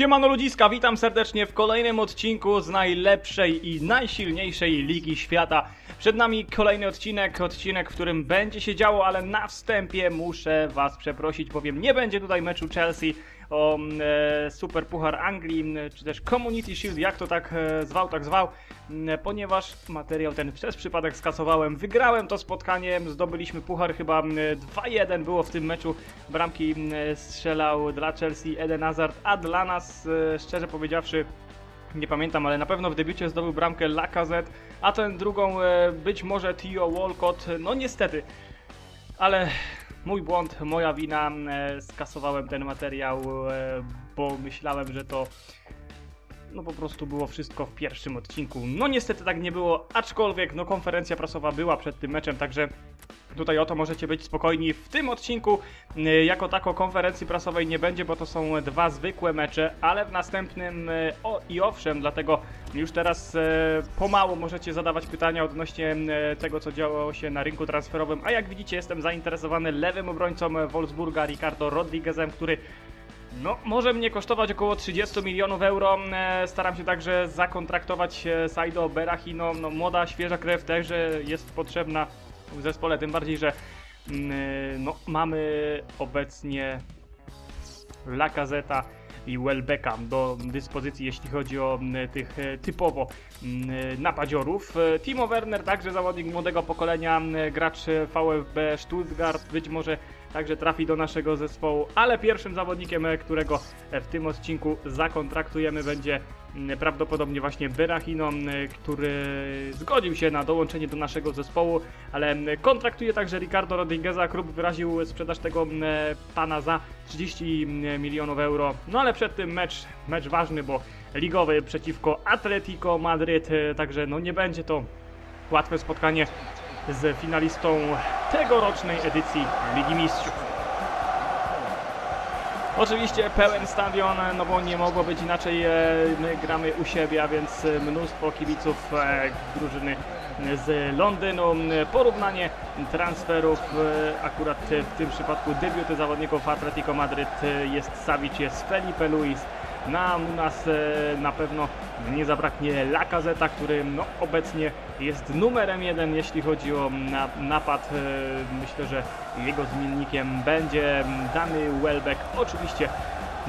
Siemano ludziska, witam serdecznie w kolejnym odcinku z najlepszej i najsilniejszej ligi świata. Przed nami kolejny odcinek, odcinek, w którym będzie się działo, ale na wstępie muszę was przeprosić, bowiem nie będzie tutaj meczu Chelsea o e, Super Puchar Anglii, czy też Community Shield, jak to tak e, zwał, tak zwał, ponieważ materiał ten przez przypadek skasowałem. Wygrałem to spotkanie, zdobyliśmy puchar chyba m, 2-1 było w tym meczu. Bramki strzelał dla Chelsea Eden Hazard, a dla nas, e, szczerze powiedziawszy, nie pamiętam, ale na pewno w debiucie zdobył bramkę Lacazette, a tę drugą być może Theo Walcott. No niestety, ale mój błąd, moja wina. E, skasowałem ten materiał, e, bo myślałem, że to no po prostu było wszystko w pierwszym odcinku. No niestety tak nie było, aczkolwiek no konferencja prasowa była przed tym meczem, także Tutaj o to możecie być spokojni. W tym odcinku y, jako tako konferencji prasowej nie będzie, bo to są dwa zwykłe mecze, ale w następnym y, o i owszem, dlatego już teraz y, pomału możecie zadawać pytania odnośnie tego, co działo się na rynku transferowym. A jak widzicie, jestem zainteresowany lewym obrońcą Wolfsburga, Ricardo Rodriguezem, który no, może mnie kosztować około 30 milionów euro. E, Staram się także zakontraktować e, Saido Berahino. No, młoda, świeża krew też e, jest potrzebna w zespole, tym bardziej, że mm, e, no, mamy obecnie Lacazeta i Welbecka do dyspozycji, jeśli chodzi o mm, tych typowo mm, napadziorów. Timo Werner, także zawodnik młodego pokolenia, gracz VfB Stuttgart, być może także trafi do naszego zespołu, ale pierwszym zawodnikiem, e, którego w tym odcinku zakontraktujemy będzie mm, prawdopodobnie właśnie Berahino, mm, który zgodził się na dołączenie do naszego zespołu, ale kontraktuje także Ricardo Rodrigueza. Klub wyraził sprzedaż tego pana za 30 milionów euro. No ale przed tym mecz, mecz ważny, bo ligowy przeciwko Atletico Madryt, e, także no nie będzie to łatwe spotkanie z finalistą tegorocznej edycji Ligi Mistrzów. Oczywiście pełen stadion, no bo nie mogło być inaczej, e, my gramy u siebie, a więc mnóstwo kibiców e, drużyny z Londynu. Porównanie transferów, e, akurat w tym przypadku debiuty zawodników Atletico Madryt jest Savic, jest Felipe Luis, nam u nas e, na pewno nie zabraknie Lacazeta, który no, obecnie jest numerem jeden, jeśli chodzi o na, napad. E, Myślę, że jego zmiennikiem będzie dany Welbeck. Oczywiście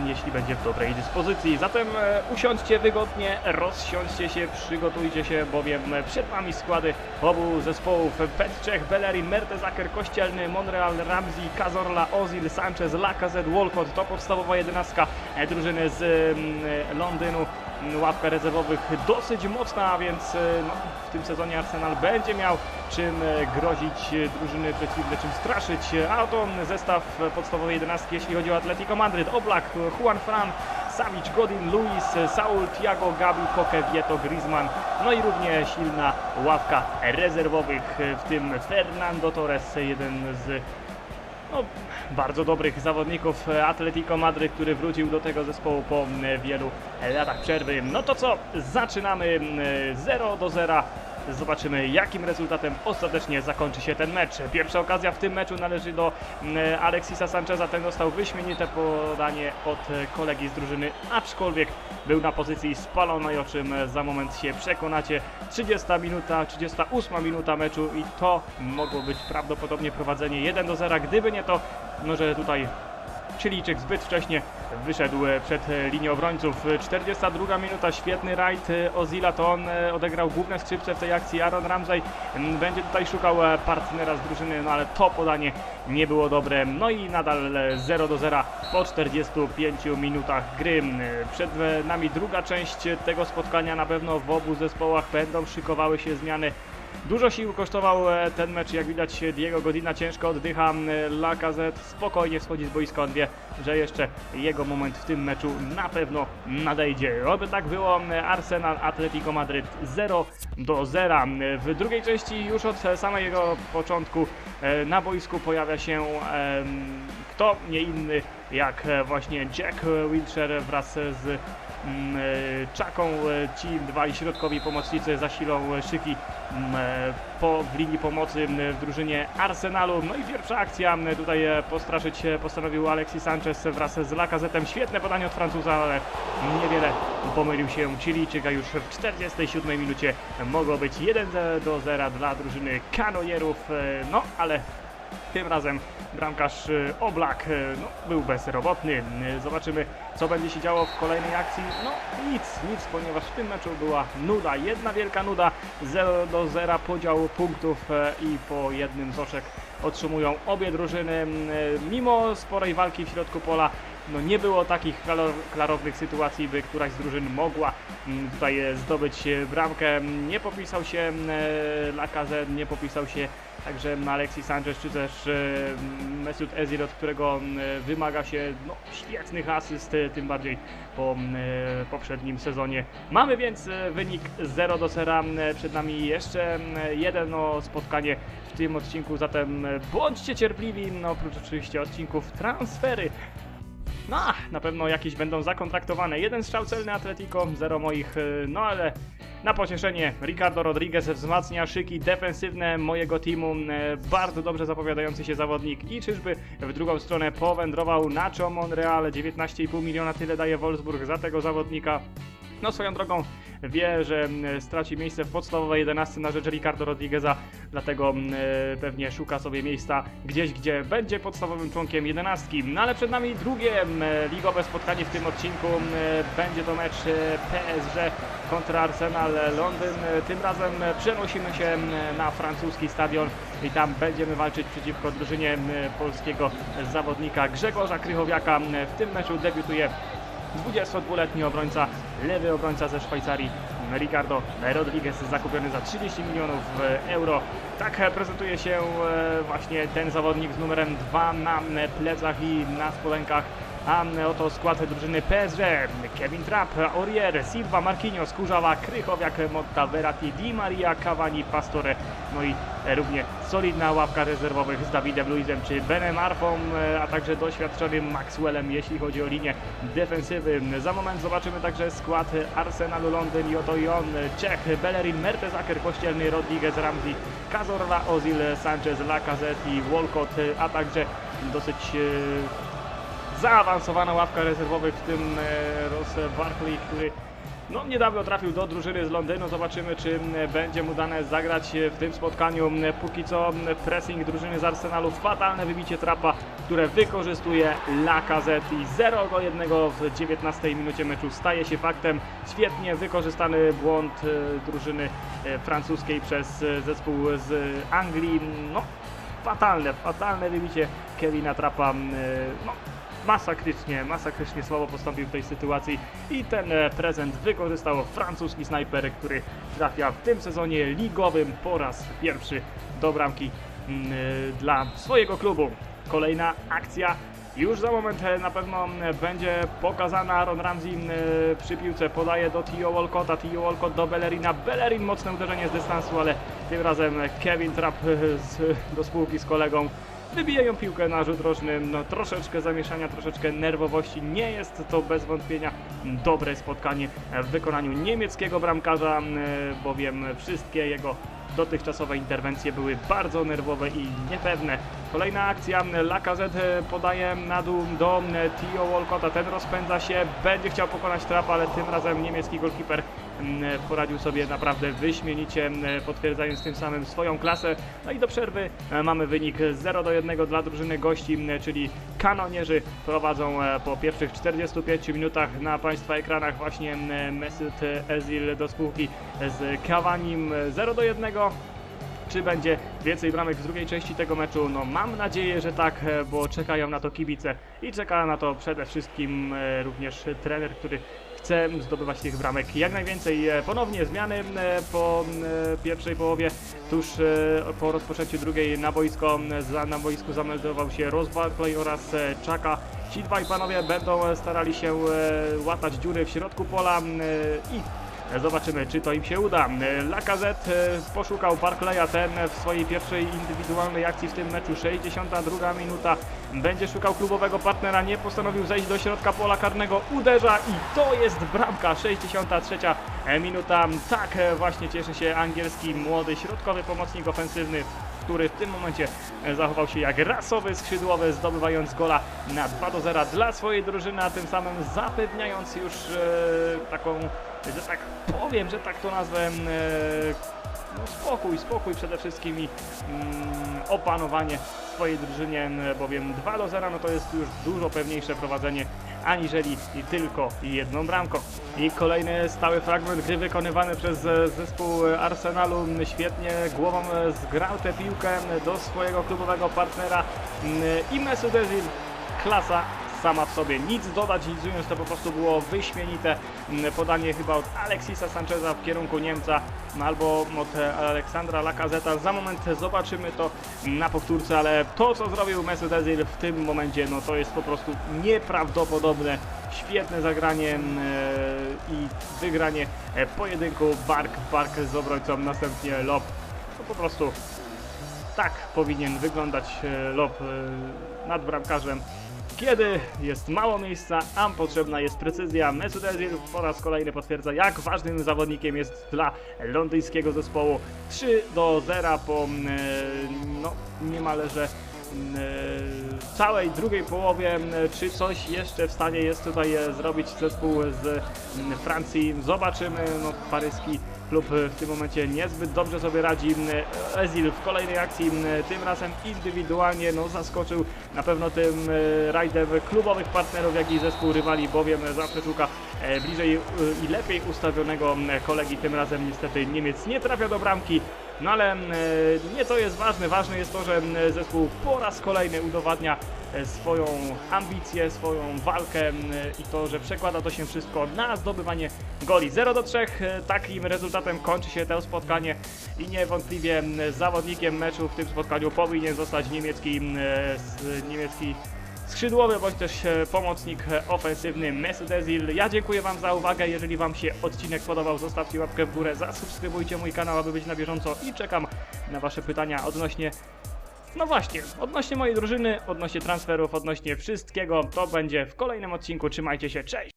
jeśli będzie w dobrej dyspozycji. Zatem e, usiądźcie wygodnie, rozsiądźcie się, przygotujcie się, bowiem przed Wami składy obu zespołów Pet Czech, Bellerin, Mertesacker, Kościelny, Monreal, Ramsey, Cazorla, Ozil, Sanchez, Lacazette, Walcott. To podstawowa jedenastka e, drużyny z mm, Londynu. Ławka rezerwowych dosyć mocna, więc e, no, w tym sezonie Arsenal będzie miał czym e, grozić e, drużyny przeciwne, czym straszyć. A oto zestaw podstawowej jedenastki, jeśli chodzi o Atletico Madryt. Oblak, Juan Fran, Savic, Godin, Luis, Saul, Thiago, Gabi, Koke, Vieto, Griezmann. No i równie silna ławka rezerwowych, w tym Fernando Torres, jeden z no, bardzo dobrych zawodników Atletico Madryt, który wrócił do tego zespołu po mm, wielu latach przerwy. No to co, zaczynamy mm, 0 do 0. Zobaczymy, jakim rezultatem ostatecznie zakończy się ten mecz. Pierwsza okazja w tym meczu należy do mm, Alexisa Sancheza. Ten dostał wyśmienite podanie od kolegi z drużyny, aczkolwiek był na pozycji spalonej, o czym za moment się przekonacie. 30 minuta, 38 minuta meczu i to mogło być prawdopodobnie prowadzenie 1 do 0. Gdyby nie to, no że tutaj Chilijczyk zbyt wcześnie wyszedł e, przed e, linię obrońców. E, 42 minuta, świetny rajd e, Ozila, to on odegrał główne skrzypce w tej akcji. Aaron Ramsey będzie tutaj szukał partnera z drużyny, no ale to podanie nie było dobre. No i nadal e, 0 do 0 po 45 minutach gry. Przed nami druga część tego spotkania, na pewno w obu zespołach będą szykowały się zmiany. Dużo sił kosztował e, ten mecz, jak widać Diego Godina ciężko oddycha, Lacazette spokojnie schodzi z boiska, on wie, że jeszcze jego moment w tym meczu na pewno nadejdzie. Oby tak było, Arsenal Atletico Madryt 0 do 0. W drugiej części już od samego początku e, na boisku pojawia się kto nie inny jak e, właśnie Jack Wilshere wraz z Czaką. E, Ci dwaj środkowi pomocnicy zasilą e, szyki mm, e, po, w linii pomocy m, w drużynie Arsenalu. No i pierwsza akcja tutaj e, postraszyć e, postanowił Alexis Sanchez wraz z Lacazettem. Świetne podanie od Francuza, ale niewiele pomylił się Chilijczyk, a już w 47 minucie mogło być 1 do 0 dla drużyny kanonierów. E, No ale tym razem bramkarz e, Oblak e, no, był bezrobotny. E, Zobaczymy, co będzie się działo w kolejnej akcji. No nic, nic, ponieważ w tym meczu była nuda. Jedna wielka nuda. 0 do 0 podział punktów e, i po jednym z oczek otrzymują obie drużyny. Mimo sporej walki w środku pola no nie było takich klar- klarownych sytuacji, by któraś z drużyn mogła mm, tutaj e, zdobyć e, bramkę. Nie popisał się e, Lacazette, nie popisał się także Alexis Sanchez, czy też e, Mesut Özil, od którego wymaga się no, świetnych asyst, tym bardziej po poprzednim sezonie. Mamy więc wynik 0 do 0. M, Przed nami jeszcze jedno spotkanie w tym odcinku, zatem bądźcie cierpliwi, no oprócz oczywiście odcinków transfery. No, na pewno jakieś będą zakontraktowane. Jeden strzał celny Atletico, zero moich, y, no ale na pocieszenie Ricardo Rodriguez wzmacnia szyki defensywne mojego teamu. y, Bardzo dobrze zapowiadający się zawodnik i czyżby w drugą stronę powędrował Nacho Monreal. 19,5 miliona tyle daje Wolfsburg za tego zawodnika. No swoją drogą wie, że straci miejsce w podstawowej 11 na rzecz Ricardo Rodrigueza, dlatego e, pewnie szuka sobie miejsca gdzieś, gdzie będzie podstawowym członkiem 11. No ale przed nami drugie ligowe spotkanie w tym odcinku. Mm, Będzie to mecz e, PSG kontra Arsenal Londyn. Tym razem przenosimy się na francuski stadion i tam będziemy walczyć przeciwko drużynie polskiego zawodnika Grzegorza Krychowiaka. W tym meczu debiutuje 22-letni obrońca, lewy obrońca ze Szwajcarii, Ricardo Rodriguez, zakupiony za 30 milionów euro. Tak prezentuje się e, właśnie ten zawodnik z numerem 2 na plecach i na spodenkach. A oto skład drużyny PSG. Kevin Trapp, Aurier, Silva, Marquinhos, Kurzawa, Krychowiak, Motta, Verratti, Di Maria, Cavani, Pastore. No i równie solidna ławka rezerwowych z Dawidem Luizem czy Benem Arfą, a także doświadczonym Maxwellem, jeśli chodzi o linię defensywy. Za moment zobaczymy także skład Arsenalu Londyn i oto i on, Czech, Bellerin, Mertesacker, Kościelny, Rodriguez, Ramsey, Cazorla, Ozil, Sanchez, Lacazette i Walcott, a także dosyć e, zaawansowana ławka rezerwowych, w tym e, Ross Barkley, który no, niedawno trafił do drużyny z Londynu. Zobaczymy, czy m, będzie mu dane zagrać w tym spotkaniu. M, Póki co pressing drużyny z Arsenalu, fatalne wybicie trapa, które wykorzystuje Lacazette i 0 do 1 w 19 minucie meczu staje się faktem. Świetnie wykorzystany błąd e, drużyny e, francuskiej przez e, zespół z Anglii. No, fatalne, fatalne wybicie Kevina Trapa. No, masakrycznie, masakrycznie słabo postąpił w tej sytuacji i ten e, prezent wykorzystał francuski snajper, który trafia w tym sezonie ligowym po raz pierwszy do bramki mm, e, dla swojego klubu. Kolejna akcja. Już za moment e, na pewno będzie pokazana. Aaron Ramsey przy piłce, podaje do Tio Walcotta, Tio Walcott do Bellerina, Bellerin mocne uderzenie z dystansu, ale tym razem Kevin Trapp z, do spółki z kolegą wybijają piłkę na rzut rożny, no troszeczkę zamieszania, troszeczkę nerwowości, nie jest to bez wątpienia dobre spotkanie w wykonaniu niemieckiego bramkarza, m, bowiem wszystkie jego dotychczasowe interwencje były bardzo nerwowe i niepewne. Kolejna akcja, Lacazette podaje na dół do Tio Walcotta, ten rozpędza się, będzie chciał pokonać trap, ale tym razem niemiecki golkiper mm, poradził sobie naprawdę wyśmienicie, potwierdzając tym samym swoją klasę. No i do przerwy e, mamy wynik 0 do 1 dla drużyny gości, czyli kanonierzy prowadzą e, po pierwszych 45 minutach na Państwa ekranach właśnie Mesut Ezil do spółki z Cavanim 0 do 1. Czy będzie więcej bramek w drugiej części tego meczu? No mam nadzieję, że tak, e, bo czekają na to kibice i czeka na to przede wszystkim również trener, który chce zdobywać tych bramek jak najwięcej. E, Ponownie zmiany e, po e, pierwszej połowie, tuż po rozpoczęciu drugiej na boisko, na boisku zameldował się Ross oraz Czaka. Ci dwaj panowie będą starali się łatać dziury w środku pola i Zobaczymy, czy to im się uda. Lacazette e, poszukał Barclaya, ten w swojej pierwszej indywidualnej akcji w tym meczu, 62 minuta. będzie szukał klubowego partnera, nie postanowił zejść do środka pola karnego, uderza i to jest bramka, 63 minuta. Tak e, właśnie cieszy się angielski młody środkowy pomocnik ofensywny, który w tym momencie e, zachował się jak rasowy skrzydłowy, zdobywając gola na 2 do 0 dla swojej drużyny, a tym samym zapewniając już e, taką, że tak powiem, że tak to nazwę, e, no spokój, spokój przede wszystkim i mm, opanowanie swojej drużynie, m, bowiem 2 do 0 no to jest już dużo pewniejsze prowadzenie aniżeli tylko jedną bramką. I kolejny stały fragment gry wykonywany przez e, zespół Arsenalu. Świetnie głową e, zgrał tę piłkę do swojego klubowego partnera m, i Mesut Özil klasa sama w sobie. Nic dodać, nic ująć, to po prostu było wyśmienite mm, podanie chyba od Alexisa Sancheza w kierunku Niemca albo od e, Aleksandra Lacazeta. Za moment zobaczymy to na powtórce, ale to co zrobił Mesut Özil w tym momencie, no to jest po prostu nieprawdopodobne. Świetne zagranie mm, e, i wygranie e, pojedynku bark bark z obrońcą, następnie lob. To po prostu tak powinien wyglądać lob nad bramkarzem. Kiedy jest mało miejsca, a potrzebna jest precyzja, Mesut Özil po raz kolejny potwierdza, jak ważnym zawodnikiem jest dla londyńskiego zespołu. 3 do 0 po mm, e, no, niemalże mm, e, całej drugiej połowie. Mm, Czy coś jeszcze w stanie jest tutaj e, zrobić zespół z Francji? Zobaczymy. No, paryski klub w tym momencie niezbyt dobrze sobie radzi. Ezil w kolejnej akcji, tym razem indywidualnie no, zaskoczył na pewno tym e, rajdem klubowych partnerów, jak i zespół rywali, bowiem zawsze szuka e, bliżej e, i lepiej ustawionego kolegi. Tym razem niestety Niemiec nie trafia do bramki. No ale m, e, nie to jest ważne, ważne jest to, że m, zespół po raz kolejny udowadnia e, swoją ambicję, swoją walkę m, i to, że przekłada to się wszystko na zdobywanie goli. 0 do 3, e, takim rezultatem kończy się to spotkanie i niewątpliwie zawodnikiem meczu w tym spotkaniu powinien zostać niemiecki, niemiecki skrzydłowy bądź też e, pomocnik e, ofensywny Mesut Özil. Ja dziękuję Wam za uwagę. Jeżeli Wam się odcinek podobał, zostawcie łapkę w górę, zasubskrybujcie mój kanał, aby być na bieżąco i czekam na Wasze pytania odnośnie no właśnie, odnośnie mojej drużyny, odnośnie transferów, odnośnie wszystkiego, to będzie w kolejnym odcinku. Trzymajcie się, cześć!